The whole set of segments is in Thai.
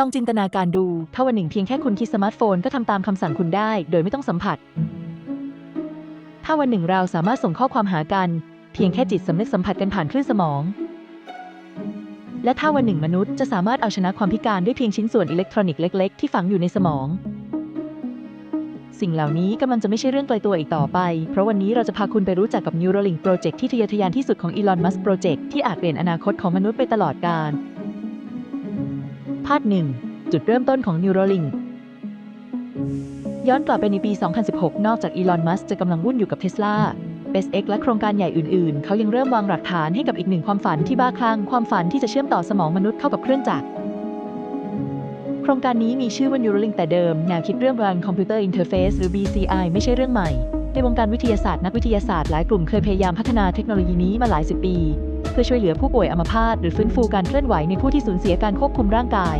ลองจินตนาการดู ถ้าวันหนึ่งเพียงแค่คุณคิดสมาร์ทโฟนก็ทำตามคำสั่งคุณได้ โดยไม่ต้องสัมผัส ถ้าวันหนึ่งเราสามารถส่งข้อความหากัน เพียงแค่จิตสำนึกสัมผัสกันผ่านคลื่นสมอง และถ้าวันหนึ่งมนุษย์จะสามารถเอาชนะความพิการด้วยเพียงชิ้นส่วนอิเล็กทรอนิกส์เล็ก ๆ ที่ฝังอยู่ในสมอง สิ่งเหล่านี้กำลังจะไม่ใช่เรื่องไกลตัวอีกต่อไป เพราะวันนี้เราจะพาคุณไปรู้จักกับ Neuralink Project ที่ทะเยอทะยานที่สุดของ Elon Musk Project ที่อาจเปลี่ยนอนาคตของมนุษย์ไปตลอดกาล ภาคหนึ่งจุดเริ่มต้นของ Neuralink ย้อนกลับไปในปี 2016 นอกจากอีลอน มัสจะกำลังวุ่นอยู่กับเท s l a SpaceX และโครงการใหญ่อื่นๆ เขายังเริ่มวางหลักฐานให้กับอีกหนึ่งความฝันที่บ้าคลั่ง ความฝันที่จะเชื่อมต่อสมองมนุษย์เข้ากับเครื่องจักร โครงการนี้มีชื่อว่า Neuralink แต่เดิม แนวคิดเรื่อง Brain Computer Interface หรือ BCI ไม่ใช่เรื่องใหม่ ในวงการวิทยาศาสตร์นักวิทยาศาสตร์หลายกลุ่มเคยพยายามพัฒนาเทคโนโลยีนี้มาหลายสิบปี พื่อช่วยเหลือผู้ป่วยอัมพาตหรือฟื้นฟูการเคลื่อนไหวในผู้ที่สูญเสียการควบคุมร่างกาย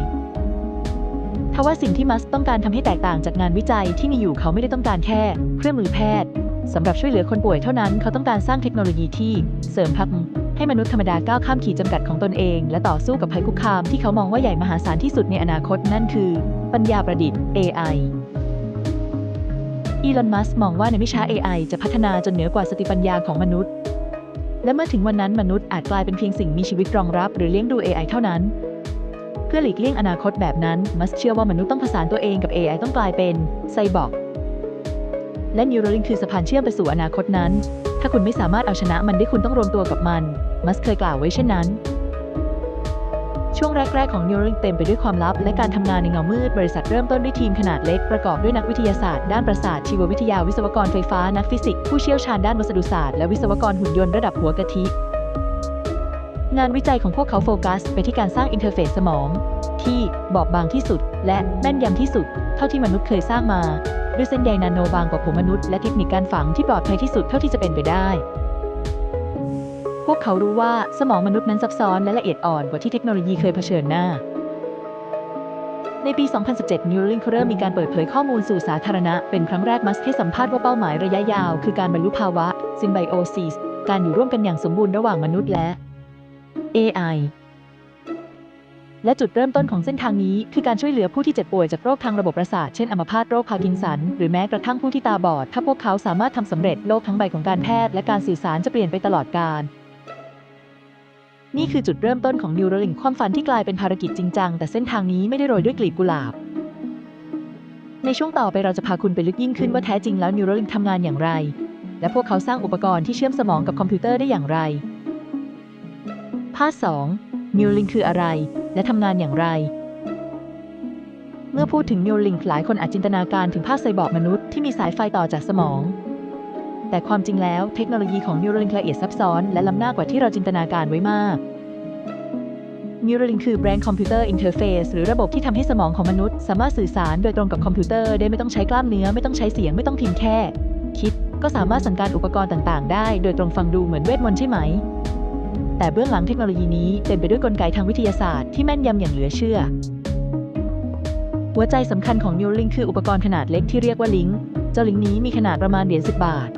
ทว่าสิ่งที่มัสต้องการทำให้แตกต่างจากงานวิจัยที่มีอยู่เขาไม่ได้ต้องการแค่ เครื่องมือแพทย์สำหรับช่วยเหลือคนป่วยเท่านั้น เขาต้องการสร้างเทคโนโลยีที่เสริมพลังให้มนุษย์ธรรมดาก้าวข้ามขีดจำกัดของตนเอง และต่อสู้กับภัยคุกคามที่เขามองว่าใหญ่มหาศาลที่สุดในอนาคตนั่นคือ ปัญญาประดิษฐ์ AI อีลอน มัสก์มองว่าในวิชา AI จะพัฒนาจนเหนือกว่าสติปัญญาของมนุษย์ และเมื่อถึงวันนั้นมนุษย์อาจกลายเป็นเพียงสิ่งมีชีวิตรองรับหรือเลี้ยงดู AI เท่านั้น เพื่อหลีกเลี่ยงอนาคตแบบนั้น มัสเชื่อว่ามนุษย์ต้องผสานตัวเองกับ AI ต้องกลายเป็นไซบอร์กและ Neuralink คือสะพานเชื่อมไปสู่อนาคตนั้น ถ้าคุณไม่สามารถเอาชนะมันได้คุณต้องรวมตัวกับมัน มัสเคยกล่าวไว้เช่นนั้น ช่วงแรกๆของ Neuralink เต็มไปด้วยความลับ และการทำงานในเงามืด บริษัทเริ่มต้นด้วยทีมขนาดเล็ก ประกอบด้วยนักวิทยาศาสตร์ ด้านประสาทชีววิทยาวิศวกรไฟฟ้า นักฟิสิกส์ผู้เชี่ยวชาญด้านวัสดุศาสตร์ และวิศวกรหุ่นยนต์ระดับหัวกะทิ งานวิจัยของพวกเขาโฟกัส ไปที่การสร้างอินเทอร์เฟซสมอง ที่บอบบางที่สุด และแม่นยำที่สุด เท่าที่มนุษย์เคยสร้างมา ด้วยเส้นใยนาโนบางกว่าผมมนุษย์และเทคนิคการฝังที่ปลอดภัยที่สุดเท่าที่จะเป็นไปได้ พวกเขารู้ว่าสมองมนุษย์นั้นซับซ้อนและละเอียดอ่อนกว่าที่เทคโนโลยีเคยเผชิญหน้า ในปี 2017 Neuralink เริ่มมีการเปิดเผยข้อมูลสู่สาธารณะ เป็นครั้งแรกมัสให้สัมภาษณ์ว่าเป้าหมายระยะยาว คือการบรรลุภาวะ Symbiosis การอยู่ร่วมกันอย่างสมบูรณ์ระหว่างมนุษย์และ AI และจุดเริ่มต้นของเส้นทางนี้คือการช่วยเหลือผู้ที่เจ็บป่วยจากโรคทางระบบประสาท เช่นอัมพาตโรคพาร์กินสัน หรือแม้กระทั่งผู้ที่ตาบอด ถ้าพวกเขาสามารถทำสำเร็จโลกทั้งใบของการแพทย์และการสื่อสารจะเปลี่ยนไปตลอดกาล นี่คือจุดเริ่มต้นของ Neuralink ความฝันที่กลายเป็นภารกิจจริงจัง แต่เส้นทางนี้ไม่ได้โรยด้วยกลีบกุหลาบ ในช่วงต่อไปเราจะพาคุณไปลึกยิ่งขึ้นว่าแท้จริงแล้ว Neuralink ทำงานอย่างไร และพวกเขาสร้างอุปกรณ์ที่เชื่อมสมองกับคอมพิวเตอร์ได้อย่างไรภาค2 Neuralink คืออะไร และทำงานอย่างไร เมื่อพูดถึง Neuralink หลายคนอาจจินตนาการถึงภาพไซบอร์กมนุษย์ที่มีสายไฟต่อจากสมอง แต่ความจริงแล้วเทคโนโลยีของ Neuralink ละเอียดซับซ้อนและล้ำหน้ากว่าที่เราจินตนาการไว้มาก Neuralink คือ Brain Computer Interface หรือระบบที่ทำให้สมองของมนุษย์ สามารถสื่อสารโดยตรงกับคอมพิวเตอร์ได้ไม่ต้องใช้กล้ามเนื้อไม่ต้องใช้เสียงไม่ต้องพิมพ์แค่ คิดก็สามารถสั่งการอุปกรณ์ต่าง ๆ ได้ โดยตรงฟังดูเหมือนเวทมนต์ใช่ไหม แต่เบื้องหลังเทคโนโลยีนี้เต็มไปด้วยกลไกทางวิทยาศาสตร์ที่แม่นยำอย่างเหลือเชื่อ หัวใจสำคัญของ Neuralink คืออุปกรณ์ขนาดเล็กที่เรียกว่าลิงก์เจ้าลิงก์นี้มีขนาดประมาณเหรียญ10 บาท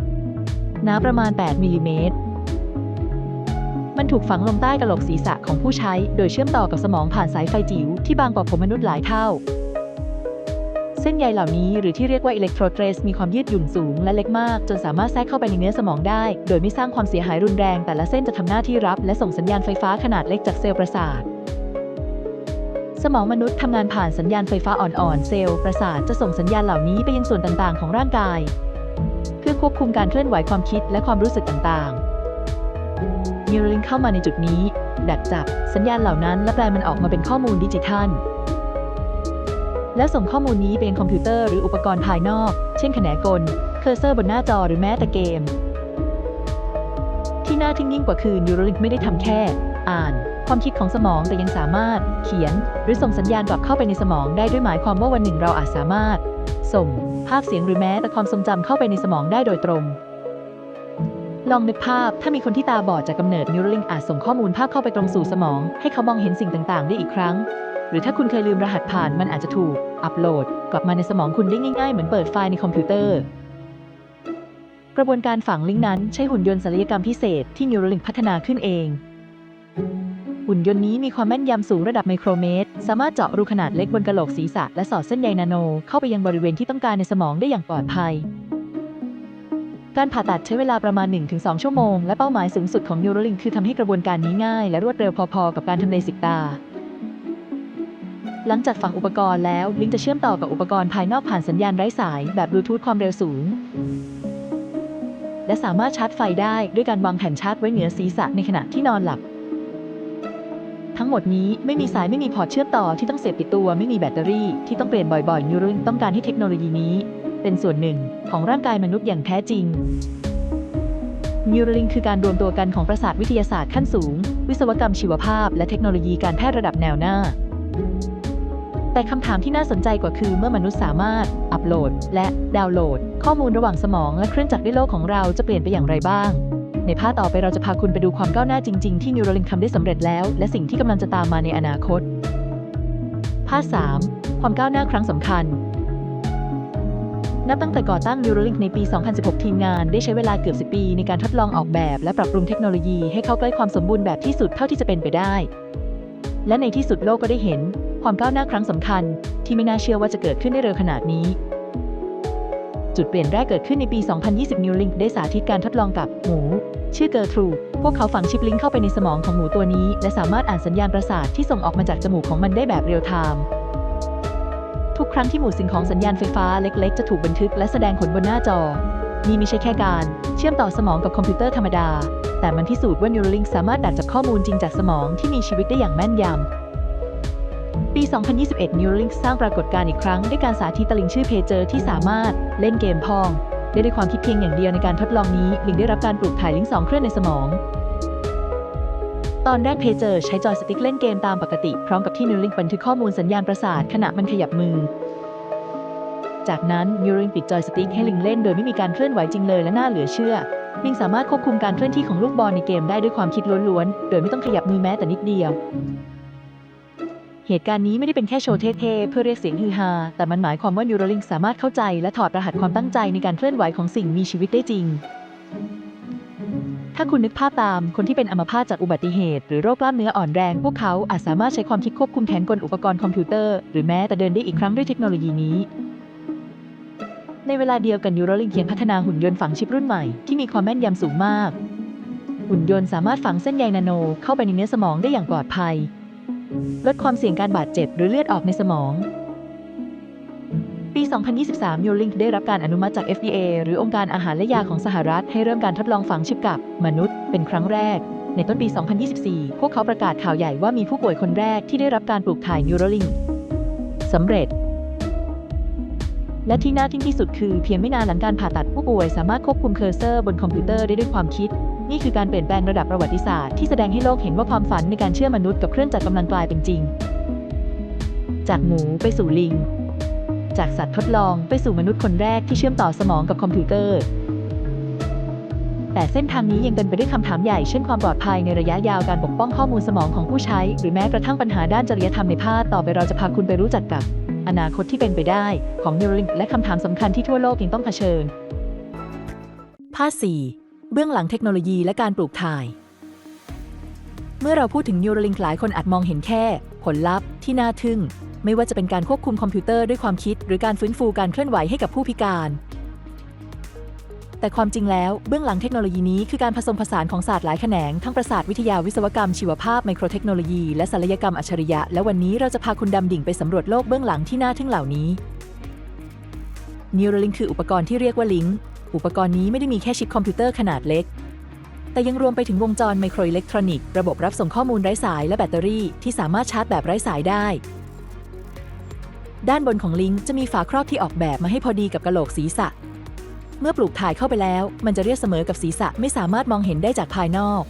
หนาประมาณ 8มิลลิเมตร มันถูกฝังลงใต้กระโหลกศีรษะของผู้ใช้ โดยเชื่อมต่อกับสมองผ่านสายไฟจิ๋วที่บางกว่าผมมนุษย์หลายเท่า เส้นใยเหล่านี้หรือที่เรียกว่าอิเล็กโทรเทรสมีความยืดหยุ่นสูงและเล็กมาก จนสามารถแทรกเข้าไปในเนื้อสมองได้ โดยไม่สร้างความเสียหายรุนแรง แต่ละเส้นจะทำหน้าที่รับ และส่งสัญญาณไฟฟ้าขนาดเล็กจากเซลล์ประสาทสมองมนุษย์ทำงานผ่านสัญญาณไฟฟ้าอ่อนๆ เซลล์ประสาทจะส่งสัญญาณเหล่านี้ไปยังส่วนต่างๆ ของร่างกาย เพื่อควบคุมการเคลื่อนไหวความคิดและความรู้สึกต่างๆ Neuralink เข้ามาในจุดนี้ ดักจับสัญญาณเหล่านั้นและแปลมันออกมาเป็นข้อมูลดิจิทัล แล้วส่งข้อมูลนี้ไปยังคอมพิวเตอร์หรืออุปกรณ์ภายนอก เช่นแขนงกล เคอร์เซอร์บนหน้าจอหรือแม้แต่เกม ที่น่าทึ่งยิ่งกว่าคือ Neuralink ไม่ได้ทำแค่ อ่านความคิดของสมองแต่ยังสามารถเขียน หรือส่งสัญญาณกลับเข้าไปในสมองได้ด้วยหมายความว่าวันหนึ่งเราอาจสามารถ ส่ง ภาพเสียงหรือแม้แต่ความทรงจำเข้าไปในสมองได้โดยตรง ลองนึกภาพถ้ามีคนที่ตาบอดจากกำเนิด Neuralink อาจส่งข้อมูลภาพเข้าไปตรงสู่สมอง ให้เขามองเห็นสิ่งต่างๆ ได้อีกครั้ง หรือถ้าคุณเคยลืมรหัสผ่านมันอาจจะถูก อัปโหลด กลับมาในสมองคุณได้ง่ายๆ เหมือนเปิดไฟล์ในคอมพิวเตอร์กระบวนการฝังลิงก์นั้นใช้หุ่นยนต์ศัลยกรรมพิเศษที่ Neuralink พัฒนาขึ้นเอง หุ่นยนต์นี้มีความแม่นยำสูงระดับไมโครเมตร สามารถเจาะรูขนาดเล็กบนกระโหลกศีรษะและสอดเส้นใยนาโน เข้าไปยังบริเวณที่ต้องการในสมองได้อย่างปลอดภัย การผ่าตัดใช้เวลาประมาณ 1-2 ชั่วโมง และเป้าหมายสูงสุดของ Neuralink คือทำให้กระบวนการนี้ง่ายและรวดเร็วพอๆ กับการทำเลสิกตาหลังจากฝังอุปกรณ์แล้ว ลิงจะเชื่อมต่อกับอุปกรณ์ภายนอกผ่านสัญญาณไร้สาย แบบบลูทูธความเร็วสูง และสามารถชาร์จไฟได้ด้วยการวางแผ่นชาร์จไว้เหนือศีรษะในขณะที่นอนหลับ ทั้งหมดนี้ไม่มีสายไม่มีพอร์ตเชื่อมต่อที่ต้องเสียบติดตัวไม่มีแบตเตอรี่ที่ต้องเปลี่ยนบ่อยๆ Neuralink ต้องการให้เทคโนโลยีนี้ เป็นส่วนหนึ่งของร่างกายมนุษย์อย่างแท้จริง Neuralink คือการรวมตัวกันของประสาทวิทยาศาสตร์ขั้นสูง วิศวกรรมชีวภาพ และเทคโนโลยีการแพทย์ระดับแนวหน้า แต่คำถามที่น่าสนใจกว่าคือเมื่อมนุษย์สามารถ อัปโหลด และดาวน์โหลด ข้อมูลระหว่างสมองและเครื่องจักรในโลกของเราจะเปลี่ยนไปอย่างไรบ้าง ในภาคต่อไปเราจะพาคุณไปดูความก้าวหน้าจริง ๆ ที่ Neuralink ทำได้สำเร็จแล้ว และสิ่งที่กำลังจะตามมาในอนาคต ภาค 3 ความก้าวหน้าครั้งสำคัญ นับตั้งแต่ก่อตั้ง Neuralink ในปี 2016 ทีมงานได้ใช้เวลาเกือบ 10 ปี ในการทดลองออกแบบ และปรับปรุงเทคโนโลยีให้เข้าใกล้ความสมบูรณ์แบบที่สุดเท่าที่จะเป็นไปได้ และในที่สุดโลกก็ได้เห็น ความก้าวหน้าครั้งสำคัญ ที่ไม่น่าเชื่อว่าจะเกิดขึ้นได้เร็วขนาดนี้ จุดเปลี่ยนแรกเกิดขึ้นในปี 2020 Neuralink ได้สาธิตการทดลองกับหมู ชื่อเกอร์ทรู พวกเขาฝังชิปลิงก์เข้าไปในสมองของหมูตัวนี้ และสามารถอ่านสัญญาณประสาทที่ส่งออกมาจากจมูกของมันได้แบบเรียลไทม์ทุกครั้งที่หมูสิ่งของสัญญาณไฟฟ้าเล็กๆ จะถูกบันทึกและแสดงผลบนหน้าจอ นี่ไม่ใช่แค่การเชื่อมต่อสมองกับคอมพิวเตอร์ธรรมดา แต่มันพิสูจน์ว่า Neuralink สามารถดักจับข้อมูลจริงจากสมองที่มีชีวิตได้อย่างแม่นยำ ปี 2021 Neuralink สร้างปรากฏการณ์อีกครั้งด้วยการสาธิตตลิงชื่อเพเจอร์ที่สามารถเล่นเกมพอง ได้ด้วยความคิดเพียงอย่างเดียวในการทดลองนี้ลิงได้รับการปลูกถ่ายลิงสองเครื่องในสมอง ตอนแรกเพเจอร์ใช้จอยสติ๊กเล่นเกมตามปกติ พร้อมกับที่ Neuralink บันทึกข้อมูลสัญญาณประสาทขณะมันขยับมือ จากนั้น Neuralink ปิดจอยสติ๊กให้ลิงเล่นโดยไม่มีการเคลื่อนไหวจริงเลยและน่าเหลือเชื่อลิงสามารถควบคุมการเคลื่อนที่ของลูกบอลในเกมได้ด้วยความคิดล้วนๆ โดยไม่ต้องขยับมือแม้แต่นิดเดียว เหตุการณ์นี้ไม่ได้เป็นแค่โชว์เท่ๆ เพื่อเรียกเสียงฮือฮา แต่มันหมายความว่า Neuralink สามารถเข้าใจและถอดรหัสความตั้งใจในการเคลื่อนไหวของสิ่งมีชีวิตได้จริง ถ้าคุณนึกภาพตาม คนที่เป็นอัมพาตจากอุบัติเหตุ หรือโรคกล้ามเนื้ออ่อนแรง พวกเขาอาจสามารถใช้ความคิดควบคุมแทนกลอุปกรณ์คอมพิวเตอร์ หรือแม้แต่เดินได้อีกครั้งด้วยเทคโนโลยีนี้ในเวลาเดียวกัน Neuralink ยังพัฒนาหุ่นยนต์ฝังชิปรุ่นใหม่ที่มีความแม่นยำสูงมาก หุ่นยนต์สามารถฝังเส้นใยนาโนเข้าไปในเนื้อสมองได้อย่างปลอดภัย ลดความเสี่ยงการบาดเจ็บหรือเลือดออกในสมอง ปี 2023 Neuralink ได้รับการอนุมัติจาก FDA หรือองค์การอาหารและยาของสหรัฐ ให้เริ่มการทดลองฝังชิปกับ มนุษย์ เป็นครั้งแรก ในต้นปี 2024 พวกเขาประกาศข่าวใหญ่ว่ามีผู้ป่วยคนแรกที่ได้รับการปลูกถ่าย Neuralink สำเร็จ และที่น่าทึ่งที่สุดคือเพียงไม่นานหลังการผ่าตัดผู้ป่วยสามารถควบคุมเคอร์เซอร์บนคอมพิวเตอร์ได้ด้วยความคิด นี่คือการเปลี่ยนแปลงระดับประวัติศาสตร์ที่แสดงให้โลกเห็นว่าความฝันในการเชื่อมนุษย์กับเครื่องจักรกำลังกลายเป็นจริง จากหมูไปสู่ลิง จากสัตว์ทดลองไปสู่มนุษย์คนแรกที่เชื่อมต่อสมองกับคอมพิวเตอร์ แต่เส้นทางนี้ยังเป็นไปด้วยคำถามใหญ่เช่นความปลอดภัยในระยะยาวการปกป้องข้อมูลสมองของผู้ใช้ หรือแม้กระทั่งปัญหาด้านจริยธรรมในภาคต่อไปเราจะพาคุณไปรู้จักกับ อนาคตที่เป็นไปได้ของ Neuralink และคำถามสำคัญที่ทั่วโลกยังต้องเผชิญ ภาค 4 เบื้องหลังเทคโนโลยีและการปลูกถ่าย เมื่อเราพูดถึง Neuralink หลายคนอาจมองเห็นแค่ ผลลัพธ์ที่น่าทึ่ง ไม่ว่าจะเป็นการควบคุมคอมพิวเตอร์ด้วยความคิด หรือการฟื้นฟูการเคลื่อนไหวให้กับผู้พิการ แต่ความจริงแล้วเบื้องหลังเทคโนโลยีนี้คือการผสมผสานของศาสตร์หลายแขนง ทั้งประสาทวิทยาวิศวกรรมชีวภาพไมโครเทคโนโลยีและศัลยกรรมอัจฉริยะ และวันนี้เราจะพาคุณดำดิ่งไปสำรวจโลกเบื้องหลังที่น่าทึ่งเหล่านี้ Neuralink คืออุปกรณ์ที่เรียกว่าลิงก์อุปกรณ์นี้ไม่ได้มีแค่ชิปคอมพิวเตอร์ขนาดเล็ก แต่ยังรวมไปถึงวงจรไมโครอิเล็กทรอนิกส์ระบบรับส่งข้อมูลไร้สายและแบตเตอรี่ที่สามารถชาร์จแบบไร้สายได้ด้านบนของลิงก์จะมีฝาครอบที่ออกแบบมาให้พอดีกับกระโหลกศีรษะ เมื่อปลูกถ่ายเข้าไปแล้ว มันจะเรียบเสมอกับศีรษะไม่สามารถมองเห็นได้จากภายนอก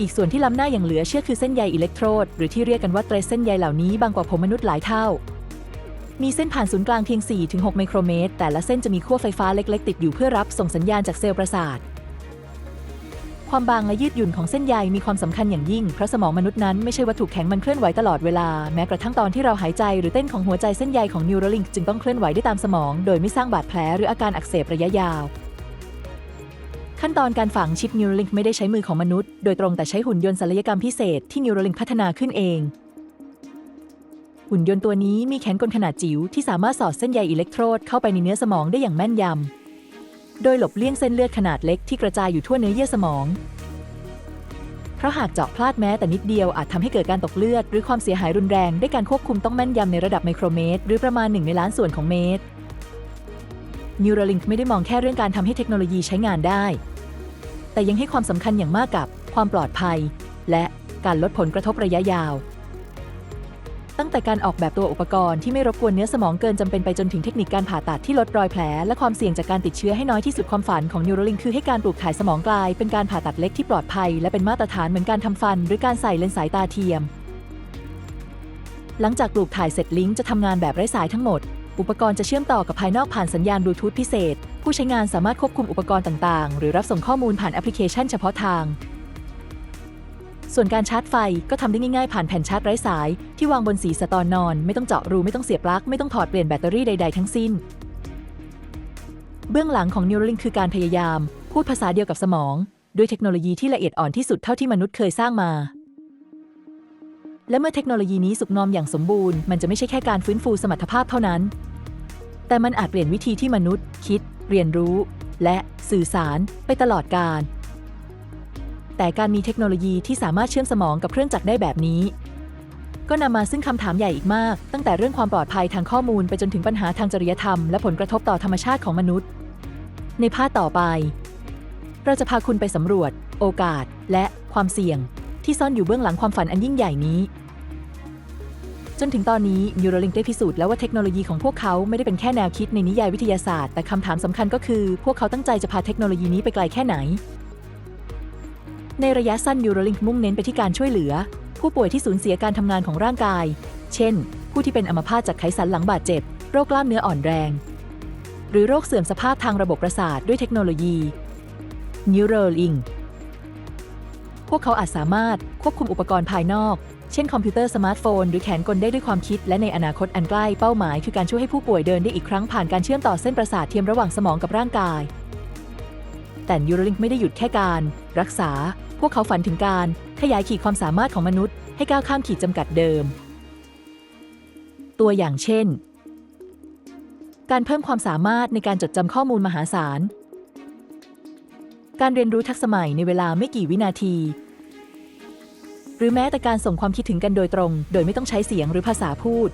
อีกส่วนที่ล้ำหน้าอย่างเหลือเชื่อคือเส้นใยอิเล็กโทรด หรือที่เรียกกันว่าเตรเส้นใยเหล่านี้บางกว่าผมมนุษย์หลายเท่า มีเส้นผ่านศูนย์กลางเพียง 4-6 ไมโครเมตร แต่ละเส้นจะมีขั้วไฟฟ้าเล็ก ๆ ติดอยู่เพื่อรับส่งสัญญาณจากเซลล์ประสาท ความบางและยืดหยุ่นของเส้นใยมีความสำคัญอย่างยิ่ง เพราะสมองมนุษย์นั้นไม่ใช่วัตถุแข็งมันเคลื่อนไหวตลอดเวลา แม้กระทั่งตอนที่เราหายใจ หรือเต้นของหัวใจเส้นใยของ Neuralink จึงต้องเคลื่อนไหวได้ตามสมอง โดยไม่สร้างบาดแผลหรืออาการอักเสบระยะยาว ขั้นตอนการฝังชิป Neuralink ไม่ได้ใช้มือของมนุษย์โดยตรงแต่ใช้หุ่นยนต์ศัลยกรรมพิเศษที่ Neuralink พัฒนาขึ้นเองหุ่นยนต์ตัวนี้มีแขนกลขนาดจิ๋วที่สามารถสอดเส้นใยอิเล็กโทรดเข้าไปในเนื้อสมองได้อย่างแม่นยำ โดยหลบเลี่ยงเส้นเลือดขนาดเล็กที่กระจายอยู่ทั่วเนื้อเยื่อสมอง เพราะหากเจาะพลาดแม้แต่นิดเดียวอาจทำให้เกิดการตกเลือด หรือความเสียหายรุนแรงด้วยการควบคุมต้องแม่นยำในระดับไมโครเมตร หรือประมาณ1ในล้านส่วนของเมตร Neuralink ไม่ได้มองแค่เรื่องการทำให้เทคโนโลยีใช้งานได้ แต่ยังให้ความสำคัญอย่างมากกับความปลอดภัย และการลดผลกระทบระยะยาว ตั้งแต่การออกแบบตัวอุปกรณ์ที่ไม่รบกวนเนื้อสมองเกินจำเป็นไปจนถึงเทคนิคการผ่าตัดที่ลดรอยแผล และความเสี่ยงจากการติดเชื้อให้น้อยที่สุดความฝันของ Neuralink คือให้การปลูกถ่ายสมองกลายเป็นการผ่าตัดเล็กที่ปลอดภัย และเป็นมาตรฐานเหมือนการทำฟัน หรือการใส่เลนส์สายตาเทียม หลังจากปลูกถ่ายเสร็จลิงก์จะทำงานแบบไร้สายทั้งหมดอุปกรณ์จะเชื่อมต่อกับภายนอกผ่านสัญญาณบลูทูธพิเศษ ผู้ใช้งานสามารถควบคุมอุปกรณ์ต่าง ๆ หรือรับส่งข้อมูลผ่านแอปพลิเคชันเฉพาะทาง ส่วนการชาร์จไฟก็ทำได้ง่ายๆผ่านแผ่นชาร์จไร้สาย ที่วางบนศีรษะตอนนอน ไม่ต้องเจาะรูไม่ต้องเสียบปลั๊กไม่ต้องถอดเปลี่ยนแบตเตอรี่ใดๆทั้งสิ้น เบื้องหลังของ Neuralink คือการพยายาม พูดภาษาเดียวกับสมอง ด้วยเทคโนโลยีที่ละเอียดอ่อนที่สุดเท่าที่มนุษย์เคยสร้างมา และเมื่อเทคโนโลยีนี้สุกงอมอย่างสมบูรณ์มันจะไม่ใช่แค่การฟื้นฟูสมรรถภาพเท่านั้น แต่มันอาจเปลี่ยนวิธีที่มนุษย์ คิด เรียนรู้ และสื่อสารไปตลอดกาล แต่การมีเทคโนโลยีที่สามารถเชื่อมสมองกับเครื่องจักรได้แบบนี้ ก็นำมาซึ่งคำถามใหญ่อีกมาก ตั้งแต่เรื่องความปลอดภัยทางข้อมูลไปจนถึงปัญหาทางจริยธรรมและผลกระทบต่อธรรมชาติของมนุษย์ ในภาคต่อไป เราจะพาคุณไปสำรวจ โอกาส และความเสี่ยง ที่ซ่อนอยู่เบื้องหลังความฝันอันยิ่งใหญ่นี้จนถึงตอนนี้ Neuralink ได้พิสูจน์แล้วว่าเทคโนโลยีของพวกเขาไม่ได้เป็นแค่แนวคิดในนิยายวิทยาศาสตร์ แต่คำถามสำคัญก็คือ พวกเขาตั้งใจจะพาเทคโนโลยีนี้ไปไกลแค่ไหน ในระยะสั้น Neuralink มุ่งเน้นไปที่การช่วยเหลือ ผู้ป่วยที่สูญเสียการทำงานของร่างกาย เช่น ผู้ที่เป็นอัมพาตจากไขสันหลังบาดเจ็บ โรคกล้ามเนื้ออ่อนแรง หรือโรคเสื่อมสภาพทางระบบประสาทด้วยเทคโนโลยี Neuralink พวกเขาอาจสามารถควบคุมอุปกรณ์ภายนอก เช่นคอมพิวเตอร์สมาร์ทโฟน หรือแขนกลได้ด้วยความคิด และในอนาคตอันใกล้เป้าหมาย คือการช่วยให้ผู้ป่วยเดินได้อีกครั้งผ่านการเชื่อมต่อเส้นประสาทเทียมระหว่างสมองกับร่างกาย แต่ Neuralink ไม่ได้หยุดแค่การ รักษา พวกเขาฝันถึงการขยายขีดความสามารถของมนุษย์ ให้ก้าวข้ามขีดจำกัดเดิม ตัวอย่างเช่น การเพิ่มความสามารถในการจดจำข้อมูลมหาศาล การเรียนรู้ทักษะใหม่ในเวลาไม่กี่วินาที หรือแม้แต่การส่งความคิดถึงกันโดยตรง โดยไม่ต้องใช้เสียงหรือภาษาพูด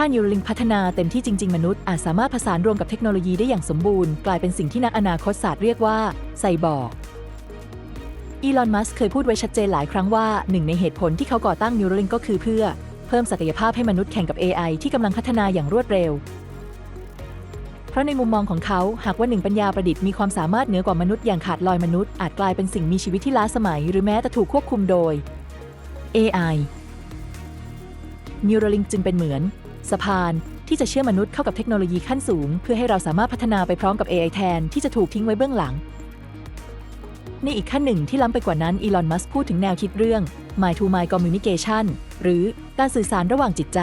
ถ้า Neuralink พัฒนาเต็มที่จริง ๆ มนุษย์อาจสามารถผสานรวมกับเทคโนโลยีได้อย่างสมบูรณ์ กลายเป็นสิ่งที่นักอนาคตศาสตร์เรียกว่า ไซบอร์กอีลอน มัสก์เคยพูดไว้ชัดเจนหลายครั้งว่าหนึ่งในเหตุผลที่เขาก่อตั้ง Neuralink ก็คือเพื่อ เพิ่มศักยภาพให้มนุษย์แข่งกับ AI ที่กำลังพัฒนาอย่างรวดเร็ว เพราะในมุมมองของเขาหากว่าหนึ่งปัญญาประดิษฐ์มีความสามารถเหนือกว่ามนุษย์อย่างขาดลอยมนุษย์อาจกลายเป็นสิ่งมีชีวิตที่ล้าสมัย หรือแม้แต่ถูกควบคุมโดย AI Neuralink จึงเป็นเหมือน สะพาน ที่จะเชื่อมมนุษย์เข้ากับเทคโนโลยีขั้นสูง เพื่อให้เราสามารถพัฒนาไปพร้อมกับ AI แทนที่จะถูกทิ้งไว้เบื้องหลัง ในอีกขั้นหนึ่งที่ล้ำไปกว่านั้นอีลอน มัสพูดถึงแนวคิดเรื่อง Mind to Mind Communication หรือการสื่อสารระหว่างจิตใจ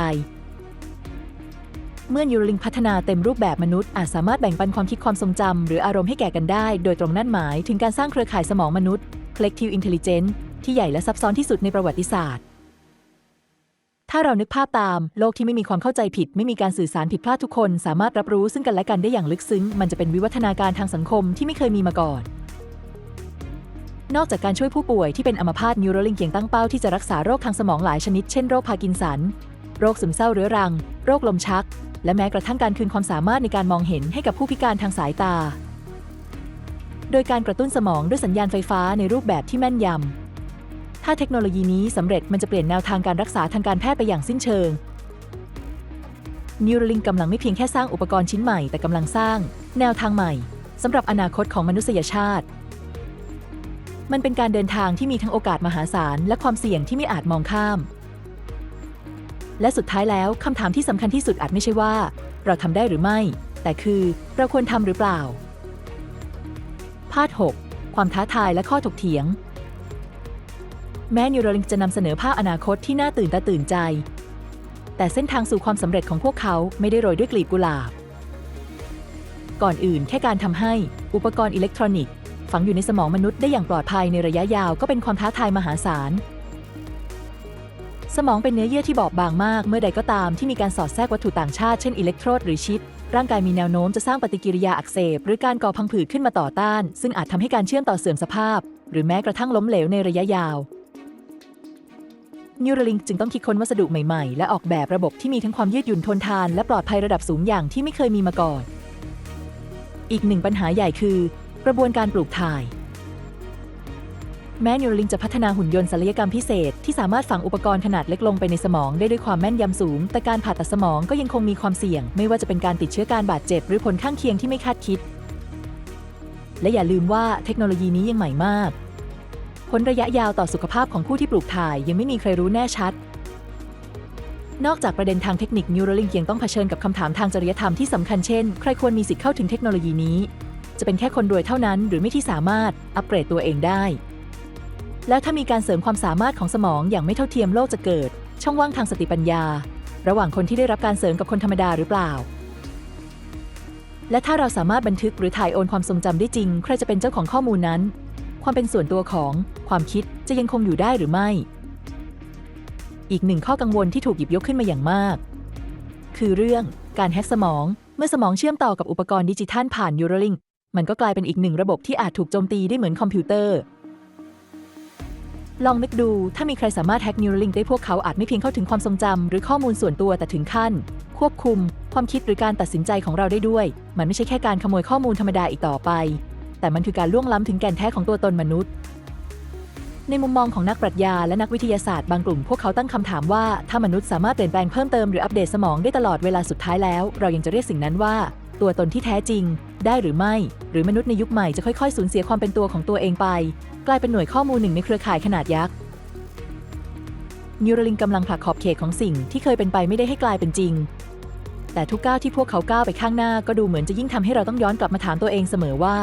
เมื่อ Neuralink พัฒนาเต็มรูปแบบมนุษย์อาจสามารถแบ่งปันความคิดความทรงจำหรืออารมณ์ให้แก่กันได้ โดยตรงนั่นหมายถึงการสร้างเครือข่ายสมองมนุษย์ Collective Intelligence ที่ใหญ่และซับซ้อนที่สุดในประวัติศาสตร์ ถ้าเรานึกภาพตาม โลกที่ไม่มีความเข้าใจผิด ไม่มีการสื่อสารผิดพลาดทุกคน สามารถรับรู้ซึ่งกันและกันได้อย่างลึกซึ้ง มันจะเป็นวิวัฒนาการทางสังคมที่ไม่เคยมีมาก่อน นอกจากการช่วยผู้ป่วยที่เป็นอัมพาต Neuralink ยังตั้งเป้าที่จะรักษาโรคทางสมองหลายชนิด เช่นโรคพาร์กินสัน โรคซึมเศร้าเรื้อรัง โรคลมชัก และแม้กระทั่งการคืนความสามารถในการมองเห็นให้กับผู้พิการทางสายตา โดยการกระตุ้นสมองด้วยสัญญาณไฟฟ้าในรูปแบบที่แม่นยำ ถ้าเทคโนโลยีนี้สำเร็จมันจะเปลี่ยนแนวทางการรักษาทางการแพทย์ไปอย่างสิ้นเชิง Neuralink กำลังไม่เพียงแค่สร้างอุปกรณ์ชิ้นใหม่แต่กำลังสร้าง แนวทางใหม่สำหรับอนาคตของมนุษยชาติ มันเป็นการเดินทางที่มีทั้งโอกาสมหาศาล และความเสี่ยงที่ไม่อาจมองข้าม และสุดท้ายแล้วคำถามที่สำคัญที่สุดอาจไม่ใช่ว่า เราทำได้หรือไม่ แต่คือเราควรทำหรือเปล่าพาด 6 ความท้าทายและข้อถกเถียง แม้ Neuralink จะนำเสนอภาพอนาคตที่น่าตื่นตาตื่นใจ แต่เส้นทางสู่ความสำเร็จของพวกเขาไม่ได้โรยด้วยกลีบกุหลาบ ก่อนอื่นแค่การทำให้อุปกรณ์อิเล็กทรอนิกส์ ฝังอยู่ในสมองมนุษย์ได้อย่างปลอดภัยในระยะยาวก็เป็นความท้าทายมหาศาล สมองเป็นเนื้อเยื่อที่บอบบางมาก เมื่อใดก็ตามที่มีการสอดแทรกวัตถุต่างชาติเช่นอิเล็กโทรดหรือชิปร่างกายมีแนวโน้มจะสร้างปฏิกิริยาอักเสบ หรือการก่อพังผืดขึ้นมาต่อต้าน ซึ่งอาจทำให้การเชื่อมต่อเสื่อมสภาพ หรือแม้กระทั่งล้มเหลวในระยะยาว Neuralink จึงต้องคิดค้นวัสดุใหม่ๆ และออกแบบระบบที่มีทั้งความยืดหยุ่นทนทาน และปลอดภัยระดับสูงอย่างที่ไม่เคยมีมาก่อน อีกหนึ่งปัญหาใหญ่คือ กระบวนการปลูกถ่าย แม้ Neuralink จะพัฒนาหุ่นยนต์ศัลยกรรมพิเศษ ที่สามารถฝังอุปกรณ์ขนาดเล็กลงไปในสมองได้ด้วยความแม่นยำสูง แต่การผ่าตัดสมองก็ยังคงมีความเสี่ยง ไม่ว่าจะเป็นการติดเชื้อการบาดเจ็บ หรือผลข้างเคียงที่ไม่คาดคิด และอย่าลืมว่าเทคโนโลยีนี้ยังใหม่มาก ลระยะยาวต่อสุขภาพของผู้ที่ปลูกถ่ายยังไม่มีใครรู้แน่ชัด นอกจากประเด็นทางเทคนิค Neuralink ยังต้องเผชิญกับคำถามทางจริยธรรมที่สำคัญเช่น ใครควรมีสิทธิ์เข้าถึงเทคโนโลยีนี้ จะเป็นแค่คนรวยเท่านั้น หรือไม่ที่สามารถอัปเกรดตัวเองได้ แล้วถ้ามีการเสริมความสามารถของสมองอย่างไม่เท่าเทียมโลกจะเกิด ช่องว่างทางสติปัญญา ระหว่างคนที่ได้รับการเสริมกับคนธรรมดาหรือเปล่าและถ้าเราสามารถบันทึกหรือถ่ายโอนความทรงจำได้จริง ใครจะเป็นเจ้าของข้อมูลนั้น ความเป็นส่วนตัวของความคิดจะยังคงอยู่ได้หรือไม่ อีกหนึ่งข้อกังวลที่ถูกหยิบยกขึ้นมาอย่างมาก คือเรื่องการแฮ็กสมองเมื่อสมองเชื่อมต่อกับอุปกรณ์ดิจิทัลผ่าน Neuralink มันก็กลายเป็นอีกหนึ่งระบบที่อาจถูกโจมตีได้เหมือนคอมพิวเตอร์ ลองนึกดูถ้ามีใครสามารถแฮ็ก Neuralink ได้พวกเขาอาจไม่เพียงเข้าถึงความทรงจำหรือข้อมูลส่วนตัวแต่ถึงขั้น ควบคุม ความคิดหรือการตัดสินใจของเราได้ด้วย มันไม่ใช่แค่การขโมยข้อมูลธรรมดาอีกต่อไป แต่มันคือการล่วงล้ำถึงแก่นแท้ของตัวตนมนุษย์ ในมุมมองของนักปรัชญาและนักวิทยาศาสตร์บางกลุ่มพวกเขาตั้งคำถามว่า ถ้ามนุษย์สามารถเปลี่ยนแปลงเพิ่มเติมหรืออัปเดตสมองได้ตลอดเวลาสุดท้ายแล้ว เรายังจะเรียกสิ่งนั้นว่า ตัวตนที่แท้จริง ได้หรือไม่ หรือมนุษย์ในยุคใหม่จะค่อยๆสูญเสียความเป็นตัวของตัวเองไป กลายเป็นหน่วยข้อมูลหนึ่งในเครือข่ายขนาดยักษ์ Neuralink กำลังผลักขอบเขตของสิ่งที่เคยเป็นไปไม่ได้ให้กลายเป็นจริง แต่ทุกก้าวที่พวกเขาก้าวไปข้างหน้าก็ดูเหมือนจะยิ่งทำให้เราต้องย้อนกลับมาถามตัวเองเสมอว่า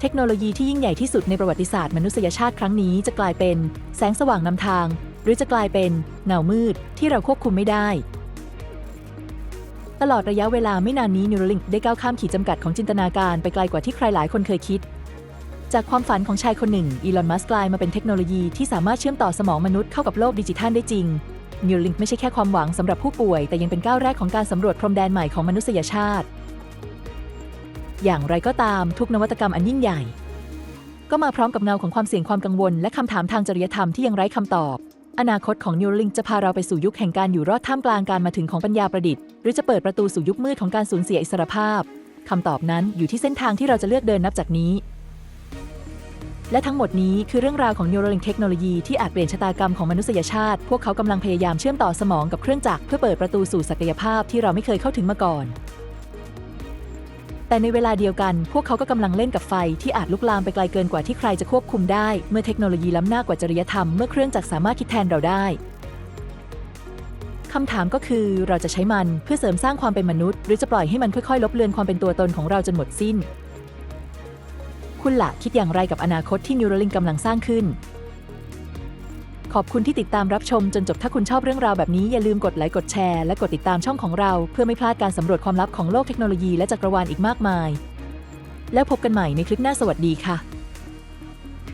เทคโนโลยีที่ยิ่งใหญ่ที่สุดในประวัติศาสตร์มนุษยชาติครั้งนี้จะกลายเป็นแสงสว่างนำทาง หรือจะกลายเป็นเงามืดที่เราควบคุมไม่ได้ ตลอดระยะเวลาไม่นานนี้ Neuralink ได้ก้าวข้ามขีดจำกัดของจินตนาการไปไกลกว่าที่ใครหลายคนเคยคิด จากความฝันของชายคนหนึ่งอีลอนมัสก์กลายมาเป็นเทคโนโลยีที่สามารถเชื่อมต่อสมองมนุษย์เข้ากับโลกดิจิทัลได้จริง Neuralink ไม่ใช่แค่ความหวังสำหรับผู้ป่วย แต่ยังเป็นก้าวแรกของการสำรวจพรมแดนใหม่ของมนุษยชาติ อย่างไรก็ตามทุกนวัตกรรมอันยิ่งใหญ่ ก็มาพร้อมกับเงาของความเสี่ยงความกังวล และคำถามทางจริยธรรมที่ยังไร้คำตอบ อนาคตของ Neuralink จะพาเราไปสู่ยุคแห่งการอยู่รอดท่ามกลางการมาถึงของปัญญาประดิษฐ์ หรือจะเปิดประตูสู่ยุคมืดของการสูญเสียอิสรภาพคำตอบนั้นอยู่ที่เส้นทางที่เราจะเลือกเดินนับจากนี้ และทั้งหมดนี้คือเรื่องราวของ Neuralink เทคโนโลยีที่อาจเปลี่ยนชะตากรรมของมนุษยชาติ พวกเขากำลังพยายามเชื่อมต่อสมองกับเครื่องจักรเพื่อเปิดประตูสู่ศักยภาพที่เราไม่เคยเข้าถึงมาก่อน แต่ในเวลาเดียวกัน พวกเขาก็กำลังเล่นกับไฟที่อาจลุกลามไปไกลเกินกว่าที่ใครจะควบคุมได้ เมื่อเทคโนโลยีล้ำหน้ากว่าจริยธรรมเมื่อเครื่องจักรสามารถคิดแทนเราได้คำถามก็คือเราจะใช้มันเพื่อเสริมสร้างความเป็นมนุษย์ หรือจะปล่อยให้มันค่อยๆ ลบเลือนความเป็นตัวตนของเราจนหมดสิ้น คุณละคิดอย่างไรกับอนาคตที่ Neuralink กำลังสร้างขึ้น ขอบคุณที่ติดตามรับชมจนจบถ้าคุณชอบเรื่องราวแบบนี้อย่าลืมกดไลค์กดแชร์และกดติดตามช่องของเรา เพื่อไม่พลาดการสำรวจความลับของโลกเทคโนโลยีและจักรวาลอีกมากมาย แล้วพบกันใหม่ในคลิปหน้าสวัสดีค่ะ